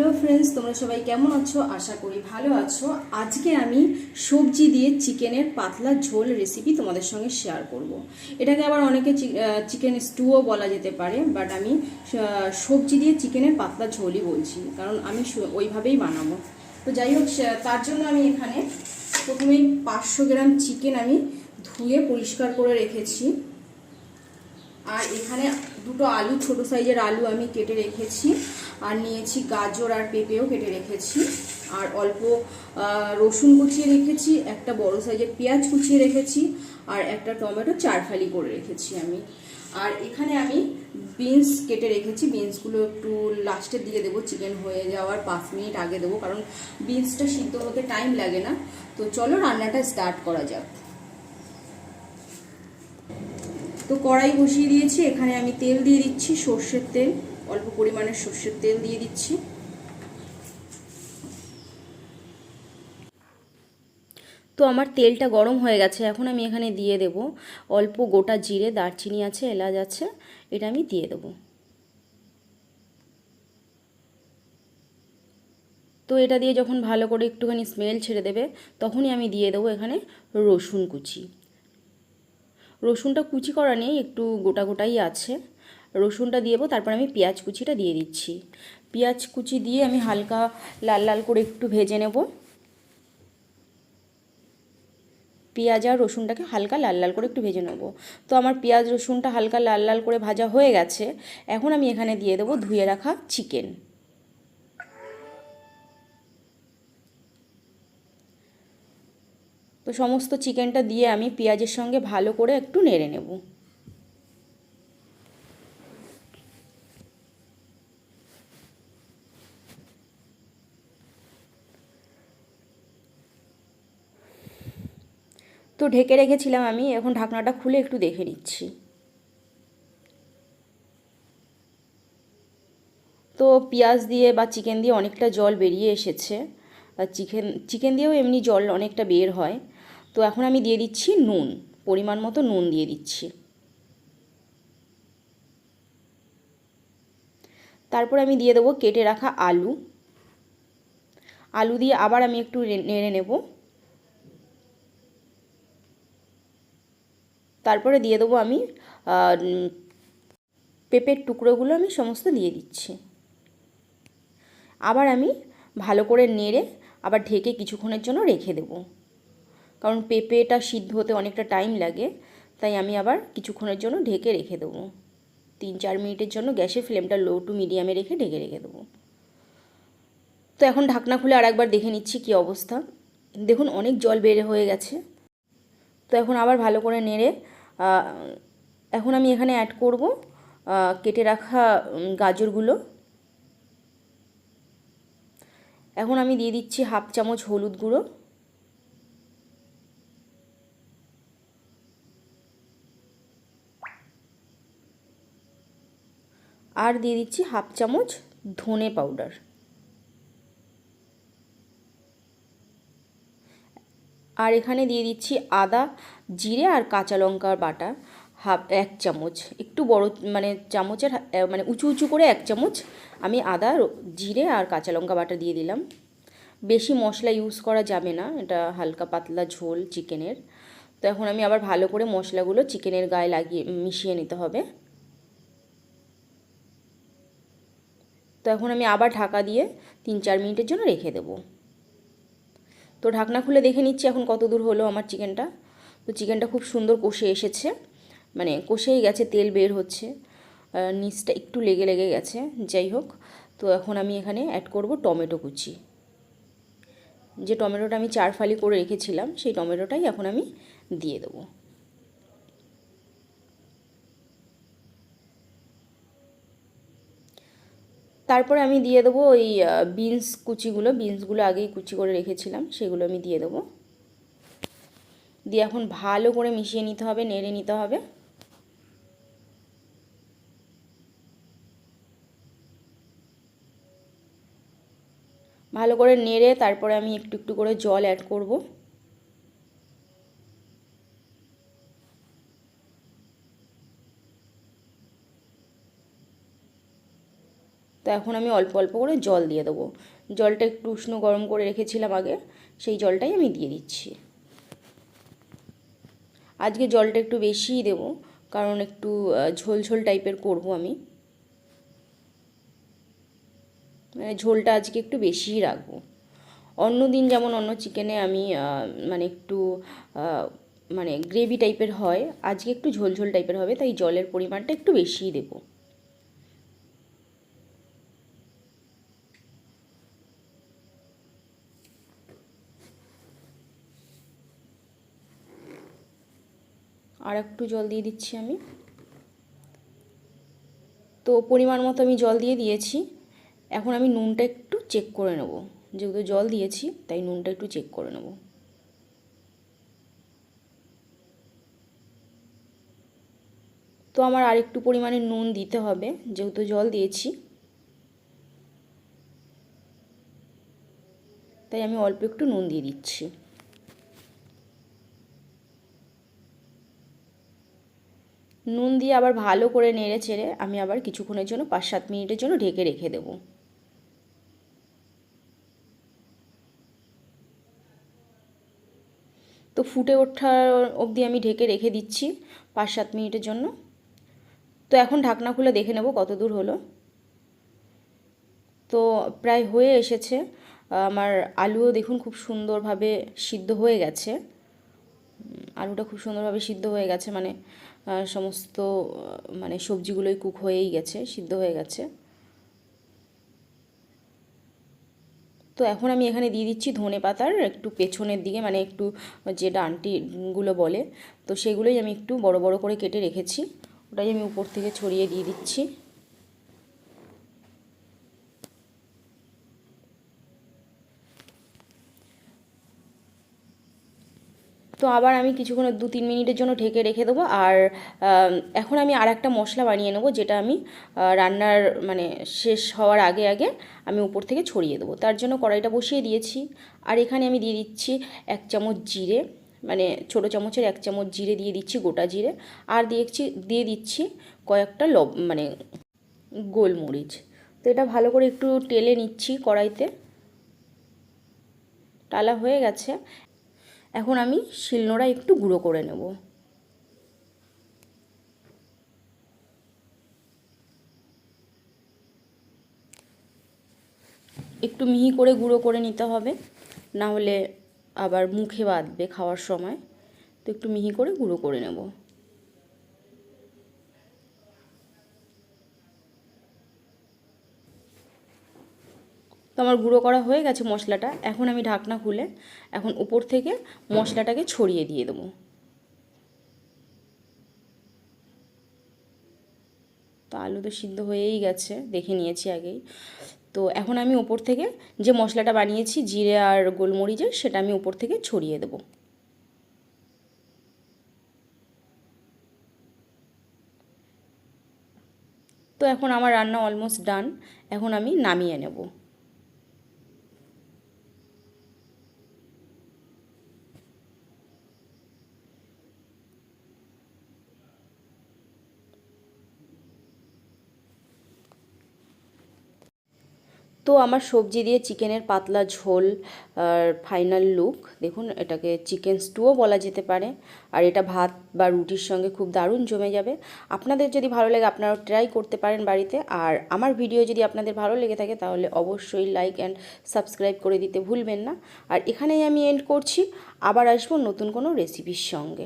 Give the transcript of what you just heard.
Hello friends তোমরা সবাই কেমন আছো? আশা করি ভালো আছো। আজকে আমি সবজি দিয়ে চিকেনের পাতলা ঝোল রেসিপি তোমাদের সঙ্গে শেয়ার করব। এটাকে আবার অনেকে চিকেন স্টুও বলা যেতে পারে বাট আমি সবজি দিয়ে চিকেনের পাতলা ঝোলই বলছি, কারণ আমি ওইভাবেই বানাবো। তো যাই হোক তার জন্য আমি এখানে প্রথমেই পাঁচশো গ্রাম চিকেন আমি ধুয়ে পরিষ্কার করে রেখেছি। আর এখানে দুটো আলু, ছোট সাইজের আলু আমি কেটে রেখেছি। আর নিয়েছি গাজর আর পেঁপেও কেটে রেখেছি। আর অল্প রসুন কুচিয়ে রেখেছি, একটা বড় সাইজের পেঁয়াজ কুচিয়ে রেখেছি, আর একটা টমেটো চার ফালি করে রেখেছি আমি। আর এখানে আমি বিনস কেটে রেখেছি। বিনসগুলো একটু লাস্টের দিয়ে দেবো, চিকেন হয়ে যাওয়ার পাঁচ মিনিট আগে দেবো, কারণ বিনসটা সিদ্ধ হতে টাইম লাগে না। তো চলো রান্নাটা স্টার্ট করা যাক। তো কড়াই বসিয়ে দিয়েছি, এখানে আমি তেল দিয়ে দিচ্ছি সর্ষের তেল। অল্প পরিমাণে সর্ষের তেল দিয়ে দিচ্ছি। তো আমার তেলটা গরম হয়ে গেছে, এখন আমি এখানে দিয়ে দেব অল্প গোটা জিরে, দারচিনি আছে, এলাচ আছে, এটা আমি দিয়ে দেব। তো এটা দিয়ে যখন ভালো করে একটুখানি স্মেল ছেড়ে দেবে, তখনই আমি দিয়ে দেবো এখানে রসুন কুচি। রসুনটা কুচি করা নেই, একটু গোটা গোটাই আছে। রসুনটা দিয়ে তারপর আমি পেঁয়াজ কুচিটা দিয়ে দিচ্ছি। পেঁয়াজ কুচি দিয়ে আমি হালকা লাল লাল করে একটু ভেজে নেব। পেঁয়াজ আর রসুনটাকে হালকা লাল লাল করে একটু ভেজে নেব। তো আমার পেঁয়াজ রসুনটা হালকা লাল লাল করে ভাজা হয়ে গেছে, এখন আমি এখানে দিয়ে দেবো ধুয়ে রাখা চিকেন। তো সমস্ত চিকেনটা দিয়ে আমি পেঁয়াজের সঙ্গে ভালো করে একটু নেড়ে নেব। তো ঢেকে রেখেছিলাম আমি, এখন ঢাকনাটা খুলে একটু দেখে নিচ্ছি। তো পেঁয়াজ দিয়ে বা চিকেন দিয়ে অনেকটা জল বেরিয়ে এসেছে। আর চিকেন চিকেন দিয়েও এমনি জল অনেকটা বের হয়। তো এখন আমি দিয়ে দিচ্ছি নুন, পরিমাণ মতো নুন দিয়ে দিচ্ছি। তারপর আমি দিয়ে দেবো কেটে রাখা আলু। আলু দিয়ে আবার আমি একটু নেড়ে নেব। তারপরে দিয়ে দেবো আমি পেঁপের টুকরোগুলো আমি সমস্ত দিয়ে দিচ্ছি। আবার আমি ভালো করে নেড়ে আবার ঢেকে কিছুক্ষণের জন্য রেখে দেবো। কারণ পেঁপেটা সিদ্ধ হতে অনেকটা টাইম লাগে, তাই আমি আবার কিছুক্ষণের জন্য ঢেকে রেখে দেবো। তিন চার মিনিটের জন্য গ্যাসের ফ্লেমটা লো টু মিডিয়ামে রেখে ঢেকে রেখে দেবো। তো এখন ঢাকনা খুলে আর একবার দেখে নিচ্ছি কী অবস্থা। দেখুন অনেক জল বেড়ে হয়ে গেছে। তো এখন আবার ভালো করে নেড়ে এখন আমি এখানে অ্যাড করব। কেটে রাখা গাজরগুলো। এখন আমি দিয়ে দিচ্ছি হাফ চামচ হলুদ গুঁড়ো। আর দিয়ে দিচ্ছি হাফ চামচ ধনে পাউডার। আর এখানে দিয়ে দিচ্ছি আদা, জিরে আর কাঁচা লঙ্কার বাটা, হাফ, এক চামচ। একটু বড় মানে চামচের মানে উঁচু উঁচু করে এক চামচ আমি আদা, জিরে আর কাঁচা লঙ্কা বাটা দিয়ে দিলাম। বেশি মশলা ইউজ করা যাবে না, এটা হালকা পাতলা ঝোল চিকেনের। তো এখন আমি আবার ভালো করে মশলাগুলো চিকেনের গায়ে লাগিয়ে, মিশিয়ে নিতে হবে। তো এখন আমি আবার ঢাকা দিয়ে তিন চার মিনিটের জন্য রেখে দেবো। তো ঢাকনা খুলে দেখে নিচ্ছি এখন কত দূর হলো আমার চিকেনটা। তো চিকেনটা খুব সুন্দর কষে এসেছে। মানে কষেই গেছে, তেল বের হচ্ছে। নিচটা একটু লেগে লেগে গেছে, যাই হোক। তো এখন আমি এখানে অ্যাড করব টমেটো কুচি। যে টমেটোটা আমি চার ফালি করে রেখেছিলাম, সেই টমেটোটাই এখন আমি দিয়ে দেবো। তারপরে আমি দিয়ে দেবো ওই বিনস কুচিগুলো বিনসগুলো আগেই কুচি করে রেখেছিলাম, সেগুলো আমি দিয়ে দেবো। দিয়ে এখন ভালো করে মিশিয়ে নিতে হবে, নেড়ে নিতে হবে। ভালো করে নেড়ে তারপরে আমি একটু একটু করে জল অ্যাড করব তো এখন আমি অল্প অল্প করে জল দিয়ে দেবো। জলটা একটু উষ্ণ গরম করে রেখেছিলাম আগে, সেই জলটাই আমি দিয়ে দিচ্ছি। আজকে জলটা একটু বেশিই দেবো, কারণ একটু ঝোল ঝোল টাইপের করব আমি। মানে ঝোলটা আজকে একটু বেশিই রাখব। অন্য দিন যেমন অন্য চিকেনে আমি মানে একটু মানে গ্রেভি টাইপের হয়, আজকে একটু ঝোল ঝোল টাইপের হবে, তাই জলের পরিমাণটা একটু বেশিই দেবো। আর একটু জল দিয়ে দিচ্ছি আমি। তো পরিমাণ মতো আমি জল দিয়ে দিয়েছি। এখন আমি নুনটা একটু চেক করে নেব। যেহেতু জল দিয়েছি, তাই নুনটা একটু চেক করে নেব। তো আমার আর একটু পরিমাণে নুন দিতে হবে, যেহেতু জল দিয়েছি। তাই আমি অল্প একটু নুন দিয়ে দিচ্ছি। নুন দিয়ে আবার ভালো করে নেড়ে চেড়ে আমি আবার কিছুক্ষণের জন্য পাঁচ সাত মিনিটের জন্য ঢেকে রেখে দেব। তো ফুটে ওঠার অবধি আমি ঢেকে রেখে দিচ্ছি পাঁচ সাত মিনিটের জন্য। তো এখন ঢাকনা খুলে দেখে নেব কত দূর হলো। তো প্রায় হয়ে এসেছে। আমার আলুও দেখুন খুব সুন্দরভাবে সিদ্ধ হয়ে গেছে। আলুটা খুব সুন্দরভাবে সিদ্ধ হয়ে গেছে মানে সমস্ত মানে সবজিগুলোই কুক হয়েই গেছে, সিদ্ধ হয়ে গেছে। তো এখন আমি এখানে দিয়ে দিচ্ছি ধনে পাতার একটু পেছনের দিকে মানে একটু যে ডানটিগুলো বলে, তো সেগুলোই আমি একটু বড় বড় করে কেটে রেখেছি। ওটাই আমি উপর থেকে ছড়িয়ে দিয়ে দিচ্ছি। তো আবার আমি কিছুক্ষণ দু তিন মিনিটের জন্য ঢেকে রেখে দেবো আর এখন আমি আর একটা মশলা বানিয়ে নেব যেটা আমি রান্নার মানে শেষ হওয়ার আগে আগে আমি উপর থেকে ছড়িয়ে দেবো। তার জন্য কড়াইটা বসিয়ে দিয়েছি আর এখানে আমি দিয়ে দিচ্ছি এক চামচ জিরে মানে ছোটো চামচের এক চামচ জিরে দিয়ে দিচ্ছি গোটা জিরে আর দিয়েছি দিয়ে দিচ্ছি কয়েকটা লব মানে গোলমরিচ। তো এটা ভালো করে একটু টেলে নিচ্ছি কড়াইতে। টালা হয়ে গেছে। এখন আমি শিলনোড়া একটু গুঁড়ো করে নেব। একটু মিহি করে গুঁড়ো করে নিতে হবে, না হলে আবার মুখে বাঁধবে খাওয়ার সময়। তো একটু মিহি করে গুঁড়ো করে নেব তো আমার গুঁড়ো করা হয়ে গেছে মশলাটা, এখন আমি ঢাকনা খুলে এখন উপর থেকে মশলাটাকে ছড়িয়ে দিয়ে দেবো। তো আলু তো সিদ্ধ হয়েই গেছে, দেখে নিয়েছি আগেই। তো এখন আমি উপর থেকে যে মশলাটা বানিয়েছি, জিরে আর গোলমরিচের, সেটা আমি উপর থেকে ছড়িয়ে দেবো। তো এখন আমার রান্না অলমোস্ট ডান এখন আমি নামিয়ে নেব। তো আমার সবজি দিয়ে চিকেনের পাতলা ঝোল আর ফাইনাল লুক দেখুন, এটাকে চিকেন স্টুও বলা যেতে পারে। আর এটা ভাত বা রুটির সঙ্গে খুব দারুণ জমে যাবে। আপনাদের যদি ভালো লাগে, আপনারাও ট্রাই করতে পারেন বাড়িতে। আর আমার ভিডিও যদি আপনাদের ভালো লেগে থাকে, তাহলে অবশ্যই লাইক অ্যান্ড সাবস্ক্রাইব করে দিতে ভুলবেন না। আর এখানেই আমি এন্ড করছি। আবার আসব নতুন কোনো রেসিপির সঙ্গে।